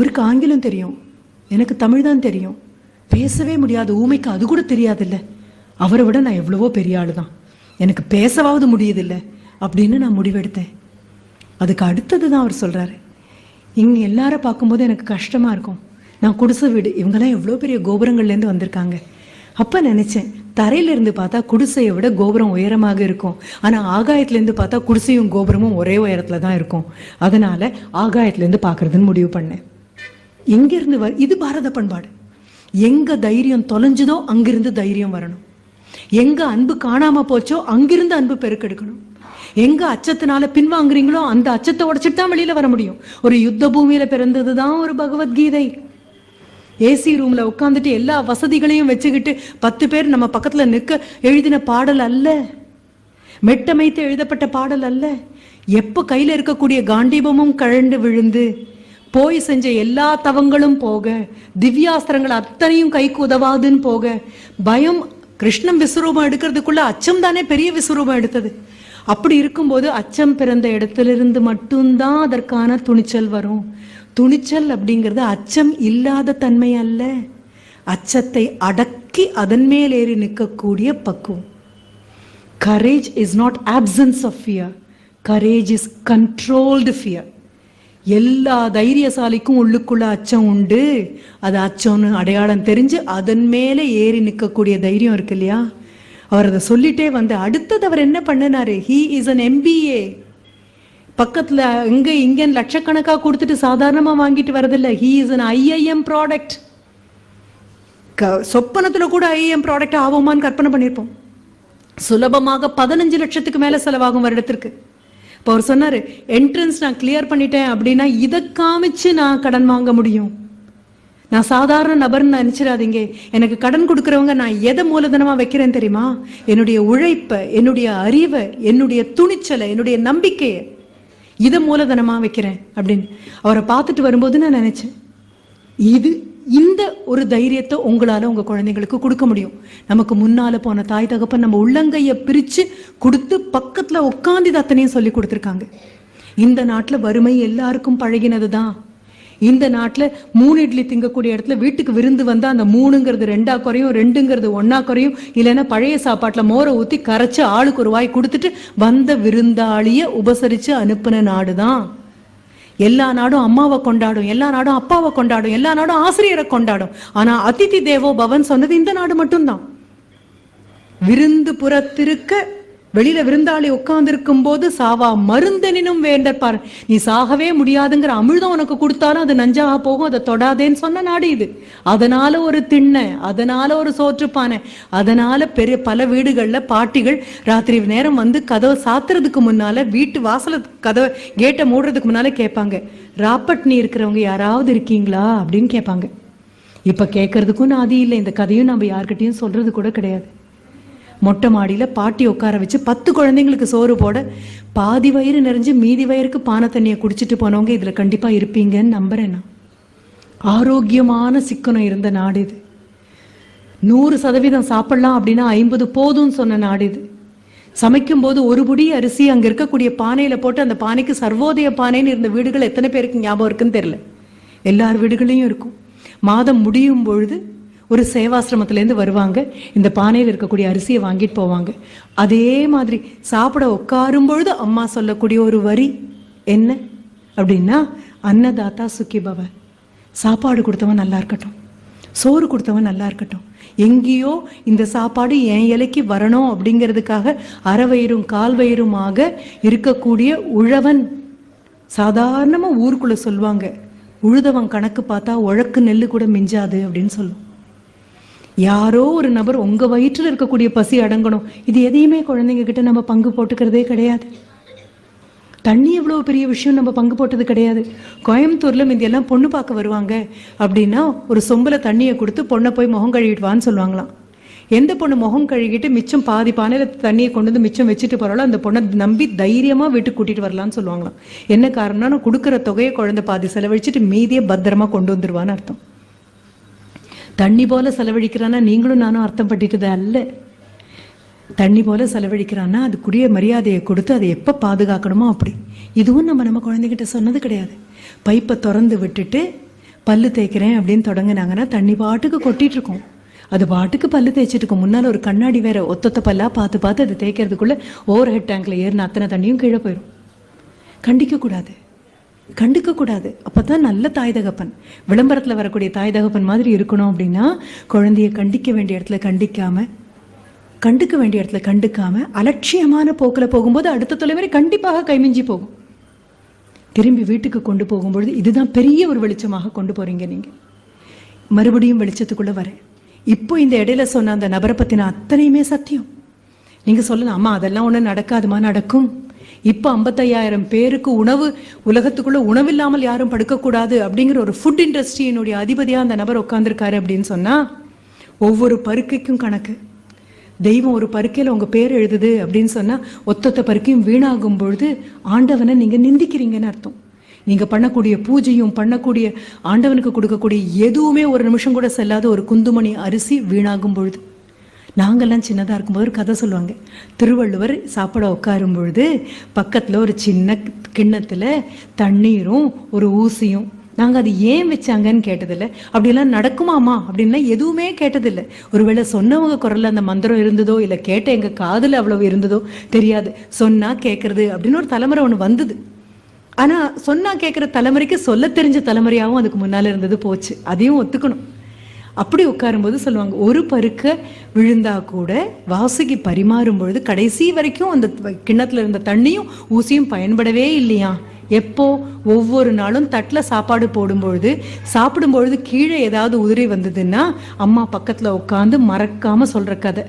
அவருக்கு ஆங்கிலம் தெரியும். எனக்கு தமிழ் தான் தெரியும். பேசவே முடியாது ஊமைக்கு அது கூட தெரியாதுல்ல. அவரை விட நான் எவ்வளவோ பெரிய ஆளு தான் எனக்கு பேசவாவது முடியுதில்ல அப்படின்னு நான் முடிவெடுத்தேன். அதுக்கு அடுத்தது தான் அவர் சொல்கிறாரு இங்கே எல்லார பார்க்கும்போது எனக்கு கஷ்டமாக இருக்கும். நான் குடிசை வீடு இவங்கெல்லாம் எவ்வளோ பெரிய கோபுரங்கள்லேருந்து வந்திருக்காங்க. அப்போ நினச்சேன் தரையிலேருந்து பார்த்தா குடிசையை விட கோபுரம் உயரமாக இருக்கும். ஆனால் ஆகாயத்துலேருந்து பார்த்தா குடிசையும் கோபுரமும் ஒரே உயரத்தில் தான் இருக்கும். அதனால் ஆகாயத்துலேருந்து பார்க்குறதுன்னு முடிவு பண்ணேன். எங்கிருந்து வ இது பாரத பண்பாடு. எங்கே தைரியம் தொலைஞ்சுதோ அங்கிருந்து தைரியம் வரணும். எங்கே அன்பு காணாமல் போச்சோ அங்கிருந்து அன்பு பெருக்கெடுக்கணும். எங்க அச்சத்தினால பின்வாங்குறீங்களோ அந்த அச்சத்தை உடைச்சிட்டு தான் வெளியில வர முடியும். ஒரு யுத்த பூமியில பிறந்தது தான் ஒரு பகவத்கீதை. ஏசி ரூம்ல உட்காந்துட்டு எல்லா வசதிகளையும் வச்சுக்கிட்டு பத்து பேர் நம்ம பக்கத்துல நிற்க எழுதின பாடல் அல்ல. மெட்டமைத்து எழுதப்பட்ட பாடல் அல்ல. எப்போ கையில் இருக்கக்கூடிய காண்டீபமும் கழண்டு விழுந்து போய் செஞ்ச எல்லா தவங்களும் போக திவ்யாஸ்திரங்கள் அத்தனையும் கைக்கு உதவாதுன்னு போக பயம் கிருஷ்ணன் விஸ்வரூபம் எடுக்கிறதுக்குள்ள அச்சம் தானே பெரிய விஸ்வரூபம் எடுத்தது. அப்படி இருக்கும்போது அச்சம் பிறந்த இடத்திலிருந்து மட்டும்தான் அதற்கான துணிச்சல் வரும். துணிச்சல் அப்படிங்கிறது அச்சம் இல்லாத தன்மை அல்ல. அச்சத்தை அடக்கி அதன் மேல் ஏறி நிற்கக்கூடிய பக்குவம். Courage is not absence of fear courage is controlled fear எல்லா தைரியசாலிக்கும் உள்ளுக்குள்ள அச்சம் உண்டு. அது அச்சம்னு அடையாளம் தெரிஞ்சு அதன் மேலே ஏறி நிற்கக்கூடிய தைரியம் இருக்கு இல்லையா? அவர் அதை சொல்லிட்டே வந்து அடுத்தது அவர் என்ன பண்ணினாரு? ஹீ இஸ் அன் எம்பிஏ பக்கத்தில் இங்கே இங்கே லட்சக்கணக்காக கொடுத்துட்டு சாதாரணமாக வாங்கிட்டு வரதில்லை. He is an IIM product க சொப்பனத்தில் கூட ஐஐஎம் ப்ராடக்ட் ஆகுமான்னு கற்பனை பண்ணியிருப்போம் சுலபமாக பதினஞ்சு லட்சத்துக்கு மேலே செலவாகும் வருடத்திற்கு. இப்போ அவர் சொன்னார் என்ட்ரன்ஸ் நான் கிளியர் பண்ணிட்டேன் அப்படின்னா இதை காமிச்சு நான் கடன் வாங்க முடியும். நான் சாதாரண நபர்னு நினைச்சிடாதீங்க. எனக்கு கடன் கொடுக்குறவங்க நான் எதை மூலதனமா வைக்கிறேன் தெரியுமா? என்னுடைய உழைப்பை என்னுடைய அறிவை என்னுடைய துணிச்சலை என்னுடைய நம்பிக்கையை இதை மூலதனமா வைக்கிறேன். அப்படின்னு. அவரை பார்த்துட்டு வரும்போது நான் நினைச்சேன் இது இந்த ஒரு தைரியத்தை உங்களால் உங்கள் குழந்தைங்களுக்கு கொடுக்க முடியும். நமக்கு முன்னால் போன தாய் தகப்பன் நம்ம உள்ளங்கையை பிரித்து கொடுத்து பக்கத்தில் உட்காந்து இது அத்தனையும் சொல்லி கொடுத்துருக்காங்க. இந்த நாட்டில் வறுமை எல்லாருக்கும் பழகினது தான் இந்த நாட்டில் மூணு இட்லி திங்கக்கூடிய இடத்துல வீட்டுக்கு விருந்து வந்தால் அந்த மூணுங்கிறது ரெண்டா குறையும் ரெண்டுங்கிறது ஒன்றா குறையும். இல்லைன்னா பழைய சாப்பாட்டில் மோரை ஊற்றி கரைச்சி ஆளுக்கு ஒரு வாய் கொடுத்துட்டு வந்த விருந்தாளியை உபசரித்து அனுப்பின நாடு தான் எல்லா நாடும் அம்மாவை கொண்டாடும் எல்லா நாடும் அப்பாவை கொண்டாடும் எல்லா நாடும் ஆசிரியரை கொண்டாடும். ஆனா அதிதி தேவோ பவன் சொன்னது இந்த நாடு மட்டும்தான். விருந்து புறத்திருக்க வெளியில விருந்தாளி உட்கார்ந்திருக்கும் போது சாவா மருந்தெனினும் வேண்டற்பார். நீ சாகவே முடியாதுங்கிற அமிழ்தம் உனக்கு கொடுத்தாலும் அது நஞ்சாக போகும் அதை தொடாதேன்னு சொன்ன நாடு இது. அதனால ஒரு திண்ணை அதனால ஒரு சோற்றுப்பானை அதனால பெரிய பல வீடுகள்ல பாட்டிகள் ராத்திரி நேரம் வந்து கதவை சாத்துறதுக்கு முன்னால வீட்டு வாசல கதவை கேட்டை மூடுறதுக்கு முன்னால கேட்பாங்க ராப்பட்னி இருக்கிறவங்க யாராவது இருக்கீங்களா? அப்படின்னு கேட்பாங்க. இப்ப கேட்கறதுக்கும் நாதி இல்லை இந்த கதையும் நம்ம யார்கிட்டயும் சொல்றது கூட கிடையாது. மொட்டை மாடியில் பாட்டி உட்கார வச்சு பத்து குழந்தைங்களுக்கு சோறு போட பாதி வயிறு நிறைஞ்சு மீதி வயிறுக்கு பானை தண்ணியை குடிச்சிட்டு போனவங்க இதில் கண்டிப்பாக இருப்பீங்கன்னு நம்புறேன் நான். ஆரோக்கியமான சிக்கனம் இருந்த நாடு இது. நூறு சதவீதம் சாப்பிட்லாம் அப்படின்னா ஐம்பது போதும்னு சொன்ன நாடு இது. சமைக்கும் போது ஒரு புடி அரிசி அங்க இருக்கக்கூடிய பானையில போட்டு அந்த பானைக்கு சர்வோதய பானைன்னு இருந்த வீடுகள் எத்தனை பேருக்கு ஞாபகம் இருக்குன்னு தெரியல. எல்லார் வீடுகளையும் இருக்கும். மாதம் முடியும் பொழுது ஒரு சேவாசிரமத்துலேருந்து வருவாங்க. இந்த பானையில் இருக்கக்கூடிய அரிசியை வாங்கிட்டு போவாங்க. அதே மாதிரி சாப்பிட உட்காரும் பொழுது அம்மா சொல்லக்கூடிய ஒரு வரி என்ன? அப்படின்னா அன்னதாத்தா சுக்கி பவ. சாப்பாடு கொடுத்தவன் நல்லா இருக்கட்டும். சோறு கொடுத்தவன் நல்லா இருக்கட்டும். எங்கேயோ இந்த சாப்பாடு என் இலைக்கு வரணும் அப்படிங்கிறதுக்காக அறவயிறும் கால்வயிறுமாக இருக்கக்கூடிய உழவன். சாதாரணமாக ஊருக்குள்ளே சொல்லுவாங்க. உழுதவன் கணக்கு பார்த்தா உழக்கு நெல்லு கூட மிஞ்சாது அப்படின்னு சொல்லுவோம் யாரோ ஒரு நபர் உங்க வயிற்றில் இருக்கக்கூடிய பசி அடங்கணும். இது எதையுமே குழந்தைங்க கிட்ட நம்ம பங்கு போட்டுக்கிறதே கிடையாது. தண்ணி எவ்வளோ பெரிய விஷயம் நம்ம பங்கு போட்டது கிடையாது. கோயம்புத்தூர்ல முந்தியெல்லாம் பொண்ணு பார்க்க வருவாங்க. அப்படின்னா ஒரு சொம்பில் தண்ணியை கொடுத்து பொண்ணை போய் முகம் கழுவிடுவான்னு சொல்லுவாங்களாம். எந்த பொண்ணு முகம் கழுகிட்டு மிச்சம் பாதி பானையில் தண்ணியை கொண்டு வந்து மிச்சம் வச்சுட்டு போகிறாலும் அந்த பொண்ணை நம்பி தைரியமாக வீட்டுக்கு கூட்டிட்டு வரலாம்னு சொல்லுவாங்களாம். என்ன காரணம்னா கொடுக்குற தொகையை குழந்தை பாதி செலவழிச்சிட்டு மீதியை பத்திரமா கொண்டு வந்துடுவான்னு அர்த்தம். தண்ணி போல செலவழிக்கிறான்னா நீங்களும் நானும் அர்த்தம் பண்ணிட்டது அல்ல. தண்ணி போல செலவழிக்கிறான்னா அதுக்குரிய மரியாதையை கொடுத்து அதை எப்போ பாதுகாக்கணுமோ அப்படி. இதுவும் நம்ம நம்ம குழந்தைகிட்ட சொன்னது கிடையாது. பைப்பை திறந்து விட்டுட்டு பல்லு தேய்க்கிறேன் அப்படின்னு தொடங்கினாங்கன்னா தண்ணி பாட்டுக்கு கொட்டிட்டு இருக்கோம் அது பாட்டுக்கு பல்லு தேய்ச்சிட்டு இருக்கும். முன்னால் ஒரு கண்ணாடி வேற ஒத்தொத்த பல்லாக பார்த்து பார்த்து அதை தேய்க்கிறதுக்குள்ளே ஓவர் ஹெட் டேங்கில் ஏறின அத்தனை தண்ணியும் கீழே போயிடும் கண்டிக்கக்கூடாது. கண்டிக்க கூடாது. கண்டுக்க கூடாது அப்பதான் நல்ல தாய் தகப்பன். விளம்பரத்துல வரக்கூடிய தாய் தகப்பன் மாதிரி இருக்கணும் அப்படின்னா குழந்தைய கண்டிக்க வேண்டிய இடத்துல கண்டிக்காம கண்டுக்க வேண்டிய இடத்துல கண்டுக்காம அலட்சியமான போக்கில் போகும்போது அடுத்த தலைமுறை கண்டிப்பாக கைமிஞ்சி போகும். திரும்பி வீட்டுக்கு கொண்டு போகும்பொழுது இதுதான் பெரிய ஒரு வெளிச்சமாக கொண்டு போறீங்க நீங்க. மறுபடியும் வெளிச்சத்துக்குள்ள வரேன் இப்போ இந்த இடையில சொன்ன அந்த நபரை பத்தின அத்தனையுமே சத்தியம். நீங்க சொல்லலாம் அம்மா அதெல்லாம் ஒன்றும் நடக்காதுமா நடக்கும். இப்போ ஐம்பத்தையாயிரம் பேருக்கு உணவு உலகத்துக்குள்ள உணவில்லாமல் யாரும் படுக்கக்கூடாது அப்படிங்கிற ஒரு ஃபுட் இண்டஸ்ட்ரியினுடைய அதிபதியாக அந்த நபர் உட்காந்துருக்காரு அப்படின்னு சொன்னால் ஒவ்வொரு பருக்கைக்கும் கணக்கு. தெய்வம் ஒரு பருக்கையில் உங்கள் பேர் எழுதுது அப்படின்னு சொன்னால் ஒத்தொத்த பருக்கையும் வீணாகும் பொழுது ஆண்டவனை நீங்கள் நிந்திக்கிறீங்கன்னு அர்த்தம். நீங்கள் பண்ணக்கூடிய பூஜையும் பண்ணக்கூடிய ஆண்டவனுக்கு கொடுக்கக்கூடிய எதுவுமே ஒரு நிமிஷம் கூட செல்லாத ஒரு குந்துமணி அரிசி வீணாகும் பொழுது. நாங்கெல்லாம் சின்னதாக இருக்கும்போது ஒரு கதை சொல்லுவாங்க. திருவள்ளுவர் சாப்பிட உட்காரும் பொழுது பக்கத்தில் ஒரு சின்ன கிண்ணத்தில் தண்ணீரும் ஒரு ஊசியும். நாங்கள் அது ஏன் வச்சாங்கன்னு கேட்டதில்ல. அப்படிலாம் நடக்குமாமா அப்படின்லாம் எதுவுமே கேட்டதில்லை. ஒருவேளை சொன்னவங்க குரலில் அந்த மந்திரம் இருந்ததோ இல்லை கேட்ட எங்கள் காதில் அவ்வளவு இருந்ததோ தெரியாது. சொன்னால் கேட்குறது அப்படின்னு ஒரு தலைமுறை ஒன்று வந்தது. ஆனால் சொன்னால் கேட்குற தலைமுறைக்கு சொல்ல தெரிஞ்ச தலைமுறையாகவும் அதுக்கு முன்னால் இருந்தது போச்சு. அதையும் ஒத்துக்கணும். அப்படி உட்காரும்போது சொல்லுவாங்க ஒரு பருக்க விழுந்தா கூட வாசுகி பரிமாறும் பொழுது கடைசி வரைக்கும் அந்த கிண்ணத்துல இருந்த தண்ணியும் ஊசியும் பயன்படவே இல்லையா? எப்போ? ஒவ்வொரு நாளும் தட்டில் சாப்பாடு போடும்பொழுது சாப்பிடும்பொழுது கீழே ஏதாவது உதிரி வந்ததுன்னா அம்மா பக்கத்தில் உட்காந்து மறக்காமல் சொல்கிற கதை.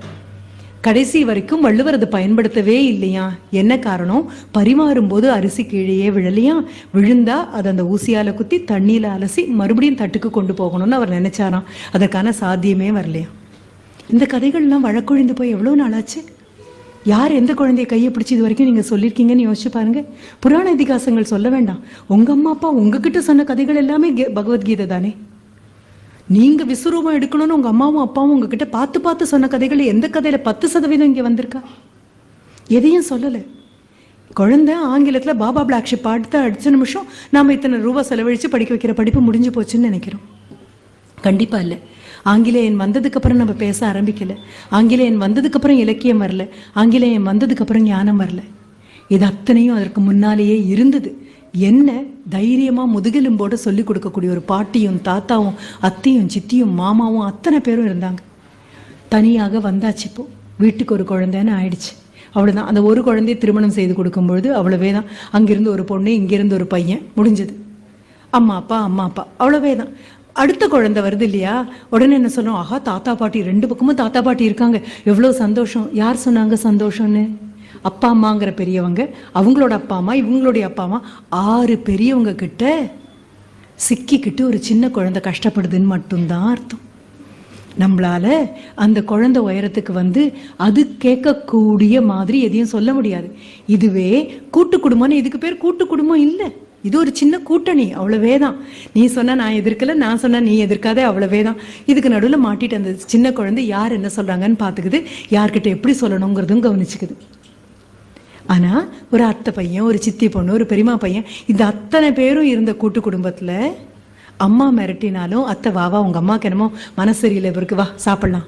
கடைசி வரைக்கும் வள்ளுவர் அதை பயன்படுத்தவே இல்லையா? என்ன காரணம்? பரிமாறும் போது அரிசி கீழேயே விழலையா? விழுந்தா அதை அந்த ஊசியால குத்தி தண்ணியில அலசி மறுபடியும் தட்டுக்கு கொண்டு போகணும்னு அவர் நினைச்சாராம். அதற்கான சாத்தியமே வரலையா? இந்த கதைகள்லாம் வழக்கொழிந்து போய் எவ்வளோ நாளாச்சு? யார் எந்த குழந்தைய கையை பிடிச்சி இது வரைக்கும் நீங்கள் சொல்லியிருக்கீங்கன்னு யோசிச்சு பாருங்க. புராண இதிகாசங்கள் சொல்ல வேண்டாம். உங்கள் அம்மா அப்பா உங்ககிட்ட சொன்ன கதைகள் எல்லாமே கே- பகவத்கீதை தானே? நீங்க விஸ்வரூபம் எடுக்கணும்னு உங்க அம்மாவும் அப்பாவும் உங்ககிட்ட பார்த்து பார்த்து சொன்ன கதைகள் எந்த கதையில பத்து சதவீதம் இங்க வந்திருக்கா? எதையும் சொல்லலை. குழந்தை ஆங்கிலத்தில் பாபா பிளாக் ஷிப் அடுத்த அடிச்ச நிமிஷம் நாம் இத்தனை ரூபா செலவழித்து படிக்க வைக்கிற படிப்பு முடிஞ்சு போச்சுன்னு நினைக்கிறோம். கண்டிப்பாக இல்லை. ஆங்கிலேயன் வந்ததுக்கு அப்புறம் நம்ம பேச ஆரம்பிக்கலை. ஆங்கிலேயன் வந்ததுக்கப்புறம் இலக்கியம் வரல. ஆங்கிலேயன் வந்ததுக்கப்புறம் ஞானம் வரல. இது அத்தனையும் அதற்கு முன்னாலேயே இருந்தது. என்ன தைரியமாக முதுகெலும்போடு சொல்லிக் கொடுக்கக்கூடிய ஒரு பாட்டியும் தாத்தாவும் அத்தையும் சித்தியும் மாமாவும் அத்தனை பேரும் இருந்தாங்க. தனியாக வந்தாச்சு இப்போ. வீட்டுக்கு ஒரு குழந்தைன்னு ஆயிடுச்சு. அவ்வளோதான் அந்த ஒரு குழந்தையை திருமணம் செய்து கொடுக்கும்பொழுது அவ்வளவே தான் அங்கிருந்து ஒரு பொண்ணு இங்கிருந்து ஒரு பையன் முடிஞ்சது. அம்மா அப்பா அம்மா அப்பா அவ்வளவே தான் அடுத்த குழந்தை வருது இல்லையா? உடனே என்ன சொன்னோம் ஆஹா தாத்தா பாட்டி ரெண்டு பக்கமும் தாத்தா பாட்டி இருக்காங்க. எவ்வளோ சந்தோஷம். யார் சொன்னாங்க சந்தோஷம்னு? அப்பா அம்மாங்கிற பெரியவங்க அவங்களோட அப்பா அம்மா இவங்களுடைய அப்பா அம்மா ஆறு பெரியவங்க கிட்ட சிக்கிக்கிட்டு ஒரு சின்ன குழந்தை கஷ்டப்படுதுன்னு மட்டும்தான் அர்த்தம். நம்மளால அந்த குழந்தை உயரத்துக்கு வந்து அது கேட்கக்கூடிய மாதிரி எதையும் சொல்ல முடியாது. இதுவே கூட்டு குடும்பம்னு இதுக்கு பேர் கூட்டு குடும்பம் இல்லை. இது ஒரு சின்ன கூட்டணி அவ்வளவே தான். நீ சொன்னா நான் எதிர்க்கல நான் சொன்னா நீ எதிர்க்காதே அவ்வளவே தான். இதுக்கு நடுவில் மாட்டிட்டு அந்த சின்ன குழந்தை யார் என்ன சொல்றாங்கன்னு பார்த்துக்குது. யார்கிட்ட எப்படி சொல்லணுங்கிறதும் கவனிச்சுக்குது. ஆனா ஒரு அத்தை பையன் ஒரு சித்தி பொண்ணு ஒரு பெரியம்மா பையன் இந்த அத்தனை பேரும் இருந்த கூட்டு குடும்பத்துல அம்மா மிரட்டினாலும் அத்தை வா வா உங்க அம்மாக்கு என்னமோ மனசு சரியில்லை இவருக்கு வா சாப்பிடலாம்.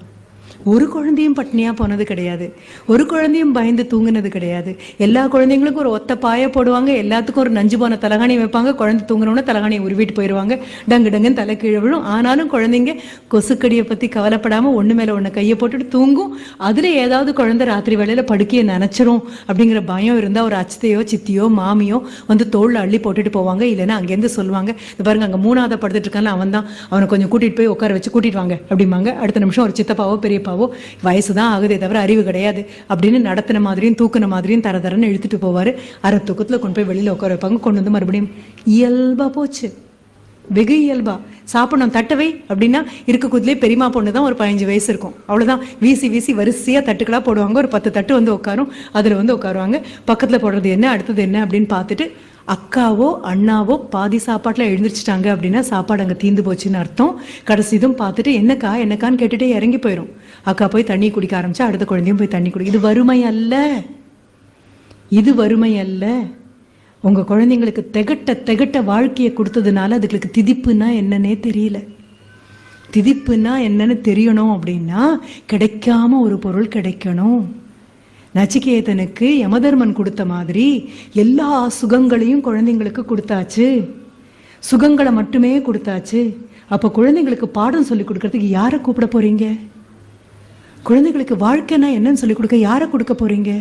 ஒரு குழந்தையும் பட்னியாக போனது கிடையாது. ஒரு குழந்தையும் பயந்து தூங்குனது கிடையாது. எல்லா குழந்தைங்களுக்கும் ஒரு ஒத்த பாய போடுவாங்க. எல்லாத்துக்கும் ஒரு நஞ்சு போன தலகாணி வைப்பாங்க. குழந்தை தூங்குனோன்னு தலகாணியை உருவிட்டு போயிடுவாங்க. டங்கு டங்குன்னு தலை கீழே விழும். ஆனாலும் குழந்தைங்க கொசுக்கடியை பற்றி கவலைப்படாமல் ஒன்று மேலே ஒன்று கையை போட்டுட்டு தூங்கும். அதில் ஏதாவது குழந்தை ராத்திரி வேலையில் படுக்கையை நினச்சிரும் அப்படிங்கிற பயம் இருந்தால் ஒரு அச்சத்தையோ சித்தியோ மாமியோ வந்து தோளில் அள்ளி போட்டுட்டு போவாங்க. இல்லைன்னா அங்கேருந்து சொல்லுவாங்க "இது பாருங்க அங்கே மூணாவது படுத்துட்டு இருக்கான்ல அவன் தான் அவனை கொஞ்சம் கூட்டிகிட்டு போய் உட்கார வச்சு கூட்டிட்டு வாங்க அப்படிம்பாங்க. அடுத்த நிமிஷம் ஒரு சித்தப்பாவோ பெரியப்பா பெரியப்பாவோ வயசு தான் ஆகுதே தவிர அறிவு கிடையாது. அப்படின்னு நடத்தின மாதிரியும் தூக்குன மாதிரியும் தர தரன்னு இழுத்துட்டு போவாரு. அரை தூக்கத்துல கொண்டு போய் வெளியில உட்கார வைப்பாங்க. கொண்டு வந்து மறுபடியும் இயல்பா போச்சு. வெகு இயல்பா. சாப்பிடணும் தட்டவை அப்படின்னா இருக்கக்குதுலேயே பெரியமா பொண்ணு தான் ஒரு பதினஞ்சு வயசு இருக்கும். அவ்வளவுதான். வீசி வீசி வரிசையா தட்டுக்களாக போடுவாங்க. ஒரு பத்து தட்டு வந்து உட்காரும். அதுல வந்து உட்காருவாங்க. பக்கத்துல போடுறது என்ன அடுத்தது என்ன அப்படின்னு பார்த்துட்டு அக்காவோ அண்ணாவோ பாதி சாப்பாட்டில் எழுந்திரிச்சிட்டாங்க அப்படின்னா சாப்பாடு அங்கே தீந்து போச்சுன்னு அர்த்தம். கடைசி இதுவும் பார்த்துட்டு என்னக்கா என்னக்கான்னு கேட்டுகிட்டே இறங்கி போயிடும் அக்கா போய் தண்ணி குடிக்க ஆரம்பிச்சா அடுத்த குழந்தையும் போய் தண்ணி குடி. இது வறுமை அல்ல. இது வறுமை அல்ல. உங்கள் குழந்தைங்களுக்கு திகட்ட திகட்ட வாழ்க்கையை கொடுத்ததுனால அதுகளுக்கு திதிப்புனா என்னன்னே தெரியல. திதிப்புனா என்னன்னு தெரியணும் அப்படின்னா கிடைக்காம ஒரு பொருள் கிடைக்கணும். நச்சிகேதனுக்கு யமதர்மன் கொடுத்த மாதிரி எல்லா சுகங்களையும் குழந்தைங்களுக்கு கொடுத்தாச்சு. சுகங்களை மட்டுமே கொடுத்தாச்சு. அப்போ குழந்தைங்களுக்கு பாடம் சொல்லி கொடுக்கறதுக்கு யாரை கூப்பிட போறீங்க? குழந்தைகளுக்கு வாழ்க்கைனா என்னன்னு சொல்லி கொடுக்க யாரை கொடுக்க போறீங்க?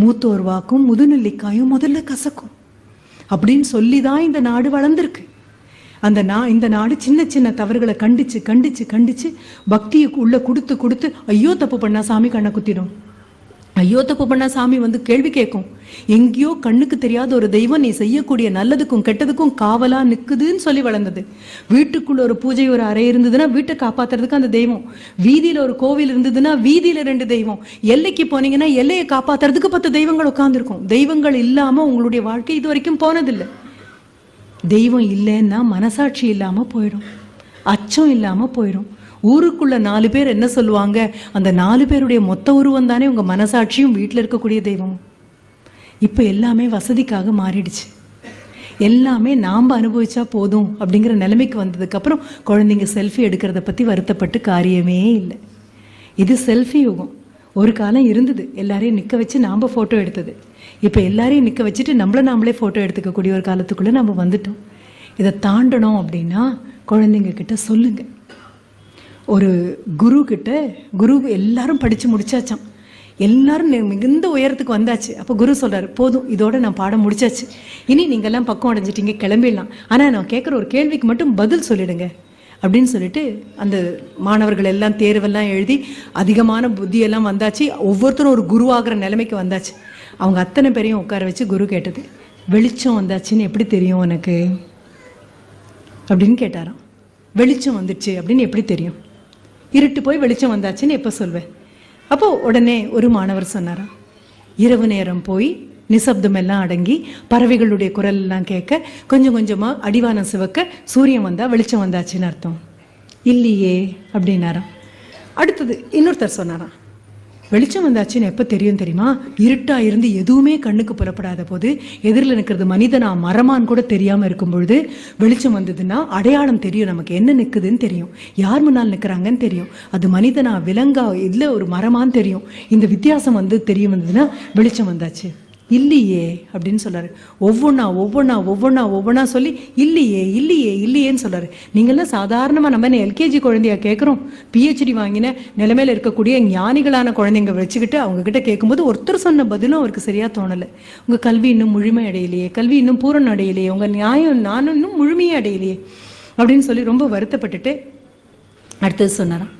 மூத்தோர் வாக்கும் முதுநெல்லிக்காயும் முதல்ல கசக்கும். அப்படின்னு சொல்லி தான் இந்த நாடு வளர்ந்துருக்கு. அந்த நா இந்த நாடு சின்ன சின்ன தவறுகளை கண்டிச்சு கண்டிச்சு கண்டிச்சு பக்தியை உள்ள கொடுத்து கொடுத்து ஐயோ தப்பு பண்ணா சாமி கண்ணை குத்திடும். ஐயோ தப்பு பண்ணா சாமி வந்து கேள்வி கேட்கும் எங்கேயோ கண்ணுக்கு தெரியாத ஒரு தெய்வம் நீ செய்யக்கூடிய நல்லதுக்கும் கெட்டதுக்கும் காவலா நிக்குதுன்னு சொல்லி வளர்ந்தது. வீட்டுக்குள்ள ஒரு பூஜை ஒரு அறை இருந்ததுன்னா வீட்டை காப்பாத்துறதுக்கு அந்த தெய்வம். வீதியில ஒரு கோவில் இருந்ததுன்னா வீதியில ரெண்டு தெய்வம். எல்லைக்கு போனீங்கன்னா எல்லையை காப்பாத்துறதுக்கு பத்து தெய்வங்கள் உட்கார்ந்துருக்கும். தெய்வங்கள் இல்லாம உங்களுடைய வாழ்க்கை இது வரைக்கும் போனதில்லை. தெய்வம் இல்லைன்னா மனசாட்சி இல்லாம போயிடும். அச்சம் இல்லாம போயிடும். ஊருக்குள்ள நாலு பேர் என்ன சொல்லுவாங்க? அந்த நாலு பேருடைய மொத்த உருவம் தானே உங்கள் மனசாட்சியும் வீட்டில் இருக்கக்கூடிய தெய்வம் இப்போ எல்லாமே வசதிக்காக மாறிடுச்சு. எல்லாமே நாம் அனுபவிச்சா போதும் அப்படிங்கிற நிலைமைக்கு வந்ததுக்கப்புறம் குழந்தைங்க செல்ஃபி எடுக்கிறத பற்றி வருத்தப்பட்டு காரியமே இல்லை. இது செல்ஃபி யுகம். ஒரு காலம் இருந்தது. எல்லாரையும் நிற்க வச்சு நாம் ஃபோட்டோ எடுத்தது. இப்போ எல்லாரையும் நிற்க வச்சுட்டு நம்மளை நாமளே ஃபோட்டோ எடுத்துக்கக்கூடிய ஒரு காலத்துக்குள்ளே நம்ம வந்துட்டோம். இதை தாண்டணும் அப்படின்னா குழந்தைங்க கிட்ட சொல்லுங்கள் ஒரு குரு கிட்ட குரு எல்லாரும் படித்து முடிச்சாச்சாம். எல்லாரும் மிகுந்த உயரத்துக்கு வந்தாச்சு. அப்போ குரு சொல்கிறார் போதும் இதோட நான் பாடம் முடிச்சாச்சு. இனி நீங்கள்லாம் பக்கம் அடைஞ்சிட்டீங்க கிளம்பிடலாம். ஆனால் நான் கேட்குற ஒரு கேள்விக்கு மட்டும் பதில் சொல்லிடுங்க. அப்படின்னு சொல்லிட்டு அந்த மாணவர்கள் எல்லாம் தேர்வெல்லாம் எழுதி அதிகமான புத்தியெல்லாம் வந்தாச்சு. ஒவ்வொருத்தரும் ஒரு குருவாகிற நிலைமைக்கு வந்தாச்சு. அவங்க அத்தனை பேரையும் உட்கார வச்சு குரு கேட்டது வெளிச்சம் வந்தாச்சுன்னு எப்படி தெரியும் உனக்கு? அப்படின்னு கேட்டாராம். வெளிச்சம் வந்துடுச்சு அப்படின்னு எப்படி தெரியும்? இருட்டு போய் வெளிச்சம் வந்தாச்சுன்னு எப்போ சொல்வேன்? அப்போது உடனே ஒரு மாணவர் சொன்னாராம் இரவு நேரம் போய் நிசப்தம் எல்லாம் அடங்கி பறவைகளுடைய குரல் எல்லாம் கேட்க கொஞ்சம் கொஞ்சமாக அடிவானம் சிவக்க சூரியன் வந்தால் வெளிச்சம் வந்தாச்சுன்னு அர்த்தம். இல்லையே அப்படின்னாராம். அடுத்தது இன்னொருத்தர் சொன்னாராம் வெளிச்சம் வந்தாச்சுன்னு எப்போ தெரியும் தெரியுமா? இருட்டா இருந்து எதுவுமே கண்ணுக்கு புலப்படாத போது எதிரில் நிற்கிறது மனிதனா மரமான்னு கூட தெரியாம இருக்கும் பொழுது வெளிச்சம் வந்ததுன்னா அடையாளம் தெரியும். நமக்கு என்ன நிற்குதுன்னு தெரியும். யார் முன்னால் நிற்கிறாங்கன்னு தெரியும். அது மனிதனா விலங்கா இல்லை ஒரு மரமான்னு தெரியும். இந்த வித்தியாசம் வந்து தெரிய வந்ததுன்னா வெளிச்சம் வந்தாச்சு. இல்லையே அப்படின்னு சொல்றாரு. ஒவ்வொன்றா ஒவ்வொன்றா ஒவ்வொன்றா ஒவ்வொன்றா சொல்லி இல்லையே இல்லையே இல்லையேன்னு சொல்றாரு. நீங்களாம் சாதாரணமாக நம்ம என்ன எல்கேஜி குழந்தையா கேட்குறோம். பிஹெச்டி வாங்கின நிலைமையில் இருக்கக்கூடிய ஞானிகளான குழந்தைங்க வச்சுக்கிட்டு அவங்க கிட்ட கேட்கும்போது ஒருத்தர் சொன்ன பதிலும் அவருக்கு சரியாக தோணலை. உங்கள் கல்வி இன்னும் முழுமை அடையலையே கல்வி இன்னும் பூரணம் அடையலையே உங்கள் நியாயம் நானும் இன்னும் முழுமையே அடையலையே அப்படின்னு சொல்லி ரொம்ப வருத்தப்பட்டுட்டு அடுத்தது சொன்னாராம்.